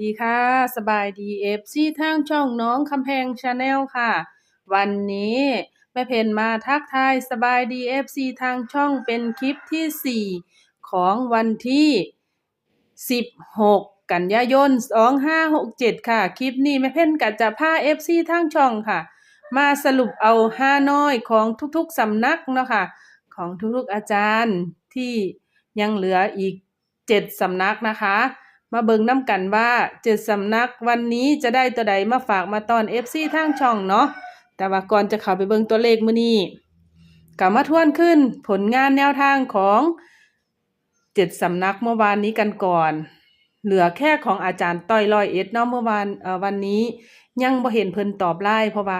ดีค่ะ สบายดีเอฟซีทางช่องน้องคำแพงชาแนลค่ะ วันนี้แม่เพนมาทักทายสบายดีเอฟซีทางช่องเป็นคลิปที่ 4 ของวันที่ 16 กันยายน 2567 ค่ะ คลิปนี้แม่เพนก็จะพาเอฟซีทางช่องค่ะ มาสรุปเอาห้าน้อยของทุกๆสำนักเนาะค่ะ ของทุกๆอาจารย์ที่ยังเหลืออีก 7สำนักนะคะ มาเบิงน้ำกันว่าเจ็ดสำนักวันนี้จะได้ตัวใดมาฝากมาตอน FC ทางช่องเนาะแต่ว่าก่อนจะเข้าไปเบิงตัวเลขมื้อนี้กลับมาทวนขึ้นผลงานแนวทางของเจ็ดสำนักเมื่อวานนี้กันก่อน เหลือแค่ของอาจารย์ต้อยลอยเอ็ดเนาะเมื่อวานเอ่อวันนี้ยังบ่เห็นเพิ่นตอบไลน์เพราะว่า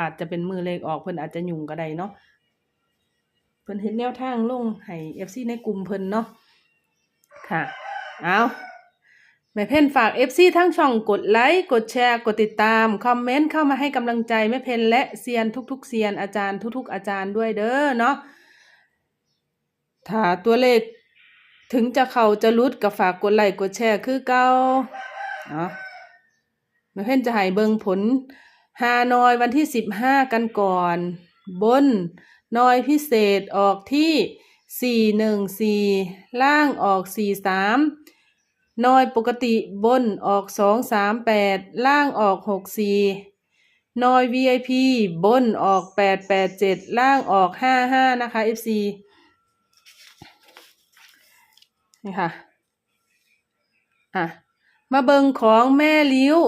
อาจจะเป็นมือเลขออกเพิ่นอาจจะยุ่งก็ได้เนาะเพิ่นเห็นแนวทางลงให้ FC ในกลุ่มเพิ่นเนาะค่ะ เอา แม่เพ่นฝาก FC ทั้งช่องกดไลค์ กดแชร์ กดติดตาม คอมเมนต์เข้ามาให้กำลังใจแม่เพ่นและเซียนทุกๆเซียนอาจารย์ทุกๆ อาจารย์ด้วยเด้อเนาะถ้าตัวเลขถึงจะเข้าจะรุดก็ฝากกดไลค์กดแชร์คือเก่าเนาะแม่เพ่นจะให้เบิงผลฮานอยวันที่15กันก่อน บนนอยพิเศษออกที่414ล่างออก43 นอยปกติบนออก238ล่างออก64นอย VIP บนออก887ล่างออก55นะคะ FC นี่ค่ะ อะ มาเบิงของแม่ลิ้ว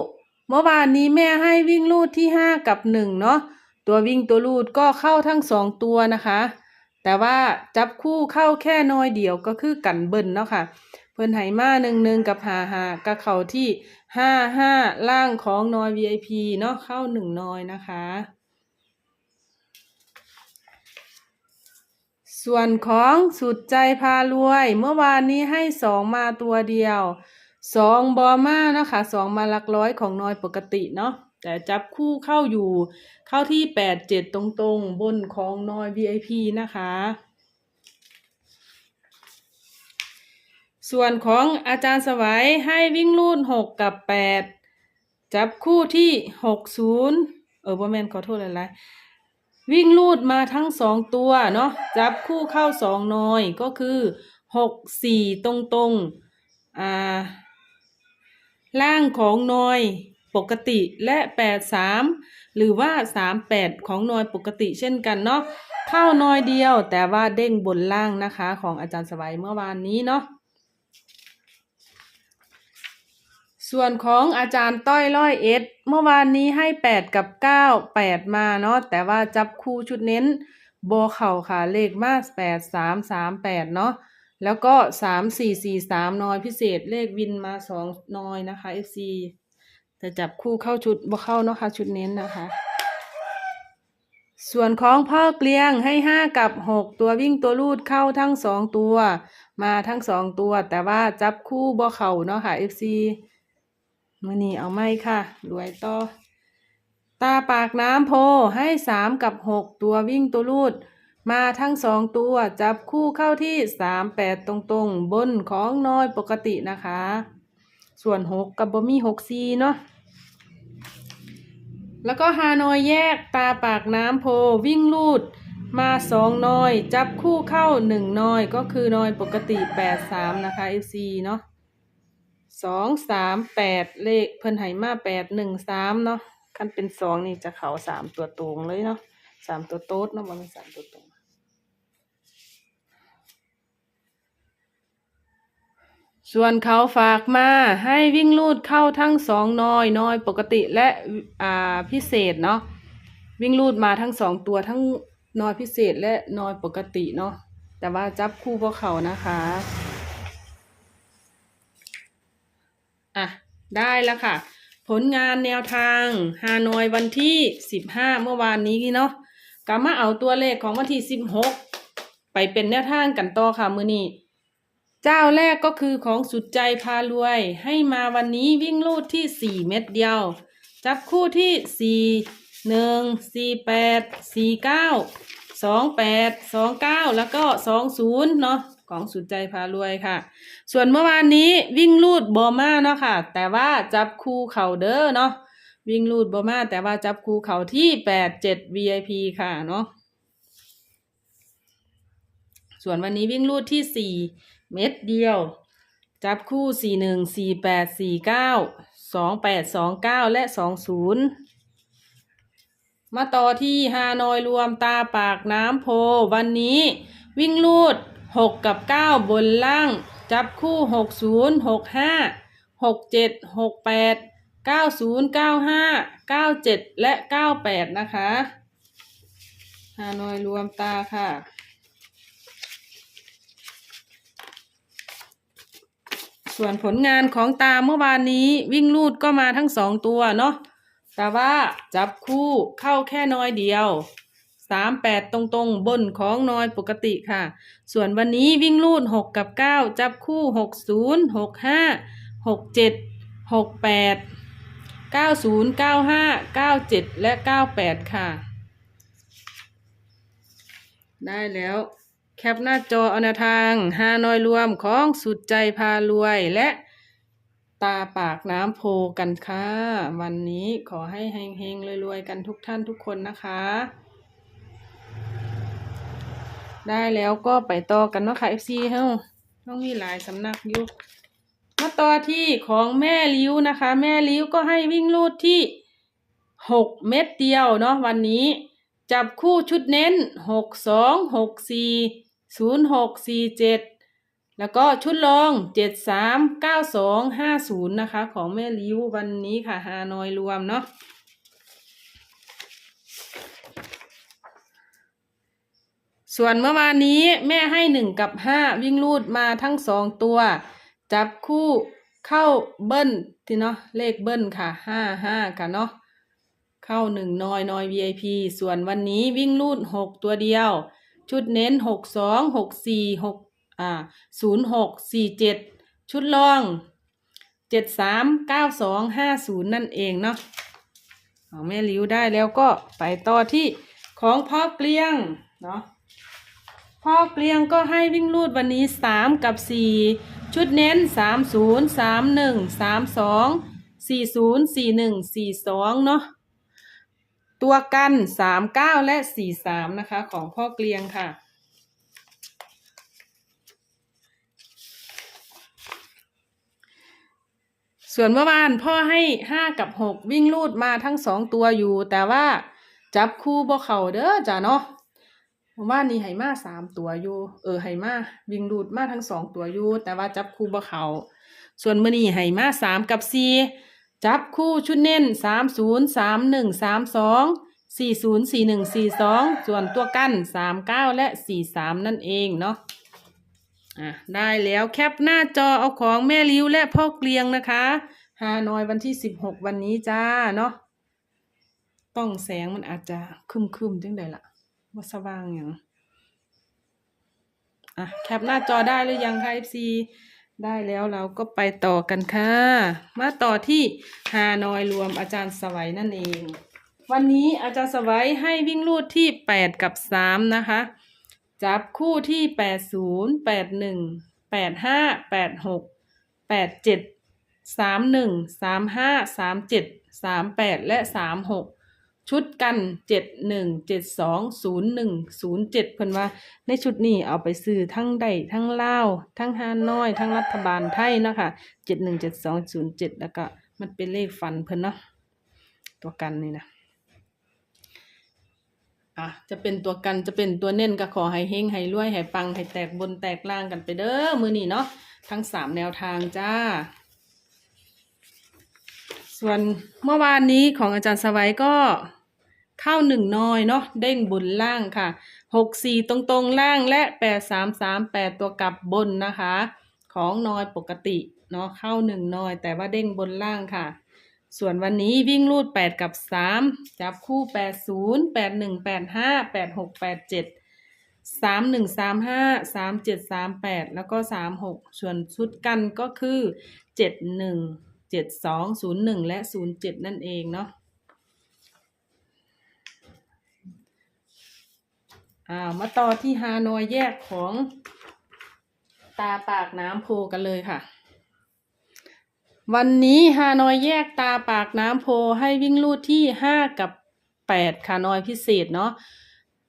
เมื่อวานนี้แม่ให้วิ่งลูดที่5กับ1เนาะ ตัววิ่งตัวลูดก็เข้าทั้ง2ตัวนะคะ แต่ว่าจับคู่เข้าแค่น้อยเดียวก็คือกันเบิ่นเนาะค่ะ เพิ่นไหมาหนึ่งหนึ่งกับหาหากับเขาที่ห้าห้าล่างของนอย VIP เนาะเข้าหนึ่งนอยนะคะ ส่วนของสุดใจพารวย เมื่อวานนี้ให้สองมาตัวเดียวสองบอมาเนาะค่ะสองมาหลักร้อยของนอยปกติเนาะแต่จับคู่เข้าอยู่เข้าที่แปดเจ็ดตรงๆ บนของนอย VIP นะคะ ส่วนของอาจารย์สวัยให้วิ่งลูดหกกับแปดจับคู่ที่หกศูนย์เออบ่แมนขอโทษอะไรวิ่งลูดมาทั้งสองตัวเนาะจับคู่เข้าสองหน้อยก็คือหกสี่ตรงตรงอ่าล่างของน้อยปกติและแปดสามหรือว่าสามแปดของน้อยปกติเช่นกันเนาะเข้าน้อยเดียวแต่ว่าเด้งบนล่างนะคะ ของอาจารย์สวัยเมื่อวานนี้เนาะ ส่วนของอาจารย์ต้อยร้อยเอ็ดเมื่อวานนี้ให้แปดกับเก้าแปดมาเนาะแต่ว่าจับคู่ชุดเน้นโบเข่าค่ะเลขมาแปดสามสามแปดเนาะแล้วก็สามสี่สี่สามนอยพิเศษเลขวินมาสองนอยนะคะ FC แต่จับคู่เข้าชุดบ่เข้าเนาะค่ะชุดเน้นนะคะ ส่วนของพ่อเกลียงให้ห้ากับหกตัววิ่งตัวลูดเข้าทั้งสองตัว มาทั้งสองตัว แต่ว่าจับคู่บ่เข่าเนาะค่ะ FC มื่อนี้เอาไม่ค่ะ รวยต่อ ตาปากน้ำโพให้สามกับหกตัววิ่งตัวลูด มาทั้งสองตัวจับคู่เข้าที่สามแปดตรงๆ บนของน้อยปกตินะคะ ส่วนหกกับบะมี่หกซีเนาะแล้วก็ฮานอยแยกตาปากน้ำโพวิ่งลูด มาสองนอย จับคู่เข้าหนึ่งนอย ก็คือนอยปกติแปดสามนะคะ FC เนาะ สองสามแปดเลขเพิ่นให้มาแปดหนึ่งสามเนาะคันเป็นสองนี่จะเขาสามตัวตรงเลยเนาะสามตัวโต๊ดเนาะมันเป็นสามตัวตรงส่วนเขาฝากมาให้วิ่งลูดเข้าทั้งสองนอยนอยปกติและอ่าพิเศษเนาะวิ่งลูดมาทั้งสองตัวทั้งนอยพิเศษและนอยปกติเนาะแต่ว่าจับคู่พวกเขานะคะ อะ ได้แล้วค่ะ ผลงานแนวทางฮานอยวันที่สิบห้าเมื่อวานนี้เนาะกลับมาเอาตัวเลขของวันที่สิบหกไปเป็นแนวทางกันต่อค่ะมือนี้เจ้าแรกก็คือของสุดใจพารวย ให้มาวันนี้วิ่งลูดที่สี่เม็ดเดียว จับคู่ที่สี่หนึ่งสี่แปดสี่เก้าสองแปดสองเก้าแล้วก็สองศูนย์เนาะ ของสุดใจพารวยค่ะ ส่วนเมื่อวานนี้วิ่งลูดบอมาเนาะค่ะ แต่ว่าจับคู่เข่าเด้อเนาะวิ่งลูดบอมาแต่ว่าจับคู่เข่าที่แปดเจ็ด VIP ค่ะเนาะส่วนวันนี้วิ่งลูดที่สี่เม็ดเดียว จับคู่สี่หนึ่งสี่แปดสี่เก้าสองแปดสองเก้าและสองศูนย์มาต่อที่ฮานอยรวมตาปากน้ำโพ วันนี้วิ่งลูด หกกับเก้าบนล่าง จับคู่หกศูนย์หกห้าหกเจ็ดหกแปดเก้าศูนย์เก้าห้าเก้าเจ็ดและเก้าแปดนะคะฮานอยรวมตาค่ะส่วนผลงานของตาเมื่อวานนี้วิ่งลูดก็มาทั้งสองตัวเนาะแต่ว่าจับคู่เข้าแค่น้อยเดียว สามแปดตรงๆ บนของน้อยปกติค่ะ ส่วนวันนี้วิ่งลูดหกกับเก้าจับคู่หกศูนย์หกห้าหกเจ็ดหกแปดเก้าศูนย์เก้าห้าเก้าเจ็ดและเก้าแปดค่ะ ได้แล้วแคปหน้าจออนวทางฮานอยรวมของสุดใจพารวยและตาปากน้ำโพกันค่ะ วันนี้ขอให้เฮงๆรวยๆ กันทุกท่านทุกคนนะคะ ได้แล้วก็ไปต่อกันเนาะค่ะ FC เฮ้าต้องมีหลายสำนักอยู่มาต่อที่ของแม่ลิ้วนะคะ แม่ลิ้วก็ให้วิ่งลูดที่หกเม็ดเดียวเนาะวันนี้ จับคู่ชุดเน้นหกสองหกสี่ศูนย์หกสี่เจ็ดแล้วก็ชุดรองเจ็ดสามเก้าสองห้าศูนย์นะคะ ของแม่ลิ้ววันนี้ค่ะฮานอยรวมเนาะ ส่วนเมื่อวานนี้แม่ให้หนึ่งกับห้าวิ่งลูดมาทั้งสองตัว จับคู่เข้าเบิ้ลที่เนาะเลขเบิ้ลค่ะห้าห้าค่ะเนาะเข้าหนึ่งนอยนอย VIP ส่วนวันนี้วิ่งลูดหกตัวเดียว ชุดเน้นหกสองหกสี่หกอ่าศูนย์หกสี่เจ็ดชุดรองเจ็ดสามเก้าสองห้าศูนย์นั่นเองเนาะของแม่ลิ้วได้แล้วก็ไปต่อที่ของพ่อเกลียงเนาะ พ่อเกลียงก็ให้วิ่งลูดวันนี้สามกับสี่ชุดเน้นสามศูนย์สามหนึ่งสามสองสี่ศูนย์สี่หนึ่งสี่สองเนาะตัวกันสามเก้าและสี่สามนะคะ ของพ่อเกลียงค่ะ ส่วนเมื่อวานพ่อให้ห้ากับหกวิ่งลูดมาทั้งสองตัวอยู่ แต่ว่าจับคู่บ่เข่าเด้อจ้ะเนาะ เมื่านนี้ให้มาสามตัวอยู่เออให้มาวิ่งลูดมาทั้งสองตัวอยู่แต่ว่าจับคู่บ่เขาส่วนมือนี้ให้มาสามกับสี่จับคู่ชุดเน้นสามศูนย์สามหนึ่งสามสองสี่ศูนย์สี่หนึ่งสี่สองส่วนตัวกั้นสามเก้าและสี่สามนั่นเองเนาะอะได้แล้วแคปหน้าจอเอาของแม่ลิ้วและพ่อเกลียงนะคะฮานอยวันที่สิบหกวันนี้จ้าเนาะต้องแสงมันอาจจะคึมคึมจังใดล่ะาสว่างอย่างอะแคปหน้าจอได้หรือยังคะ FC ได้แล้วเราก็ไปต่อกันค่ะ มาต่อที่ฮานอยรวมอาจารย์สวัยนั่นเอง วันนี้อาจารย์สวัยให้วิ่งลูดที่แปดกับสามนะคะ จับคู่ที่แปดศูนย์แปดหนึ่งแปดห้าแปดหกแปดเจ็ดสามหนึ่งสามห้าสามเจ็ดสามแปดและสามหก ชุดกันเจ็ดหนึ่งเจ็ดสองศูนย์หนึ่งศูนย์เจ็ดเพิ่นว่าในชุดนี้เอาไปซื้อทั้งใดทั้งเล่าทั้งฮานอย ทั้งรัฐบาลไทยเนาะคะเจ็ดหนึ่งเจ็ดสองศูนย์เจ็ดแล้วก็มันเป็นเลขฟันเพิ่นเนาะตัวกันนี่นะอะจะเป็นตัวกันจะเป็นตัวเน้นก็ขอให้เฮงให้รวยให้ปังให้แตกบนแตกล่างกันไปเด้อมือนี้เนาะทั้งสามแนวทางจ้าส่วนเมื่อวานนี้ของอาจารย์สวัยก็ ข้าหนึ่งน้อยเนาะเด้งบนล่างค่ะหกสี่ตรงตรงๆล่างและแปดสามสามแปดตัวกลับบนนะคะ ของน้อยปกติเนาะเข้าหนึ่งน้อย แต่ว่าเด้งบนล่างค่ะ ส่วนวันนี้วิ่งรูดแปดกับสามจับคู่แปดศูนย์แปดหนึ่งแปดห้าแปดหกแปดเจ็ดสามหนึ่งสามห้าสามเจ็ดสามแปดแล้วก็สามหกส่วนชุดกันก็คือเจ็ดหนึ่งเจ็ดสองศูนย์หนึ่งและศูนย์เจ็ดนั่นเองเนาะ อ่ามาต่อที่ฮานอยแยกของตาปากน้ำโพกันเลยค่ะ วันนี้ฮานอยแยกตาปากน้ำโพให้วิ่งลูดที่ห้ากับแปดค่ะนอยพิเศษเนาะ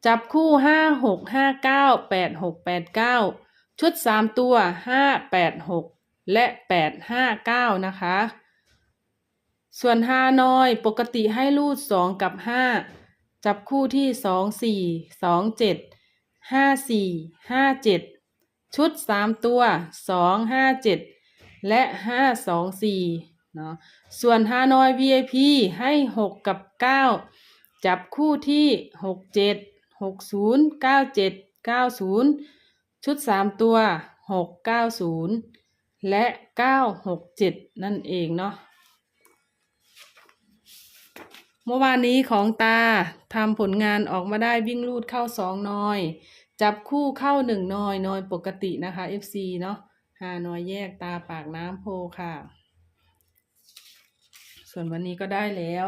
จับคู่ห้าหกห้าเก้าแปดหกแปดเก้าชุดสามตัวห้าแปดหกและแปดห้าเก้านะคะ ส่วนฮานอยปกติให้ลูดสองกับห้า จับคู่ที่สองสี่สองเจ็ดห้าสี่ห้าเจ็ดชุดสามตัวสองห้าเจ็ดและห้าสองสี่เนาะส่วนฮานอย VIP ให้หกกับเก้าจับคู่ที่หกเจ็ดหกศูนย์เก้าเจ็ดเก้าศูนย์ชุดสามตัวหกเก้าศูนย์และเก้าหกเจ็ดนั่นเองเนาะ เมื่อวานนี้ของตาทำผลงานออกมาได้วิ่งลูดเข้าสองนอย จับคู่เข้าหนึ่งนอยนอยปกตินะคะ FC เนาะหานอยแยกตาปากน้ำโพค่ะ ส่วนวันนี้ก็ได้แล้ว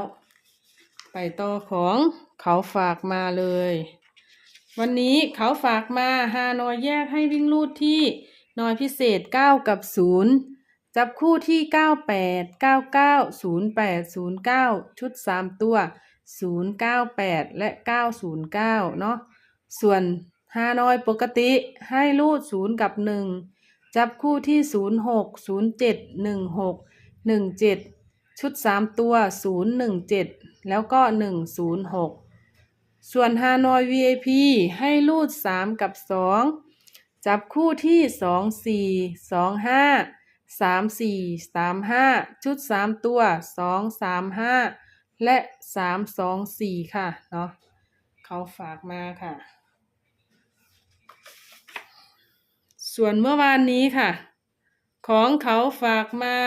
ไปต่อของเขาฝากมาเลย วันนี้เขาฝากมาหานอยแยกให้วิ่งลูดที่นอยพิเศษ 9 กับ 0 จับคู่ที่ 98 99 08 09 ชุด 3 ตัว 098 และ 909 เนาะ ส่วนฮานอยปกติให้ลูด 0 กับ 1 จับคู่ที่ 06 07 16 17 ชุด 3 ตัว 017 แล้วก็ 106 ส่วนฮานอย VIP ให้ลูด 3 กับ 2 จับคู่ที่ 24 25 สามสี่สามห้าชุดสามตัวสองสามห้าและสามสองสี่ค่ะเนาะเขาฝากมาค่ะ ส่วนเมื่อวานนี้ค่ะ ของเขาฝากมา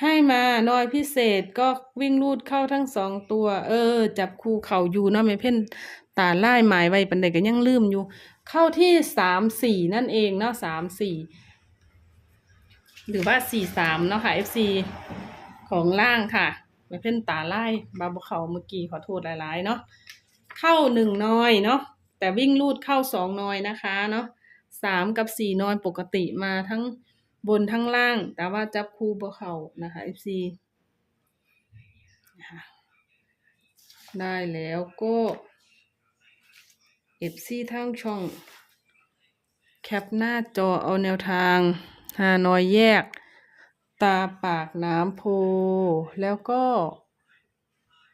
ให้มาน้อยพิเศษก็วิ่งรูดเข้าทั้งสองตัว เออ จับคู่เขาอยู่เนาะไม่เพ่นตาไล่หมายไว้ปันใดก็ยังลืมอยู่ เข้าที่สามสี่นั่นเองเนาะสามสี่ หรือว่า43เนาะค่ะ FC ของล่างค่ะไม่เพ่นตาไล่บาบเขาเมื่อกี้ขอโทษหลาย ๆ เนาะเข้าหนึ่งน้อยเนาะแต่วิ่งลูดเข้าสองน้อยนะคะเนาะสามกับสี่น้อยปกติมาทั้งบนทั้งล่าง แต่ว่าจับคู่บ่เขานะคะ FC ได้แล้วก็ FC ทั้งช่อง แคปหน้าจอเอาแนวทาง ฮานอยแยก ตาปากน้ำโพ แล้วก็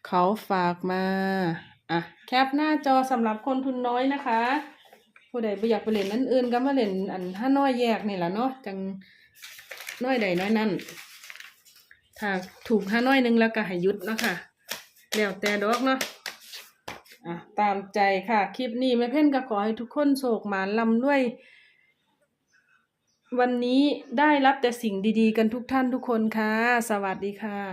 เขาฝากมาอะแคปหน้าจอสำหรับคนทุนน้อยนะคะ ผู้ใดบ่อยากไปเล่นอันอื่นก็มาเล่นอันห้าน้อยแยกนี่แหละเนาะจังน้อยใดน้อยนั่นถ้าถูกห้าน้อยหนึงแล้วก็ให้ยุดเนาะค่ะแล้วแต่ดอกเนาะอะตามใจค่ะ คลิปนี้แม่เพ่นก็ขอให้ทุกคนโศกหมานลำด้วย วันนี้ได้รับแต่สิ่งดีๆ กันทุกท่านทุกคนค่ะ สวัสดีค่ะ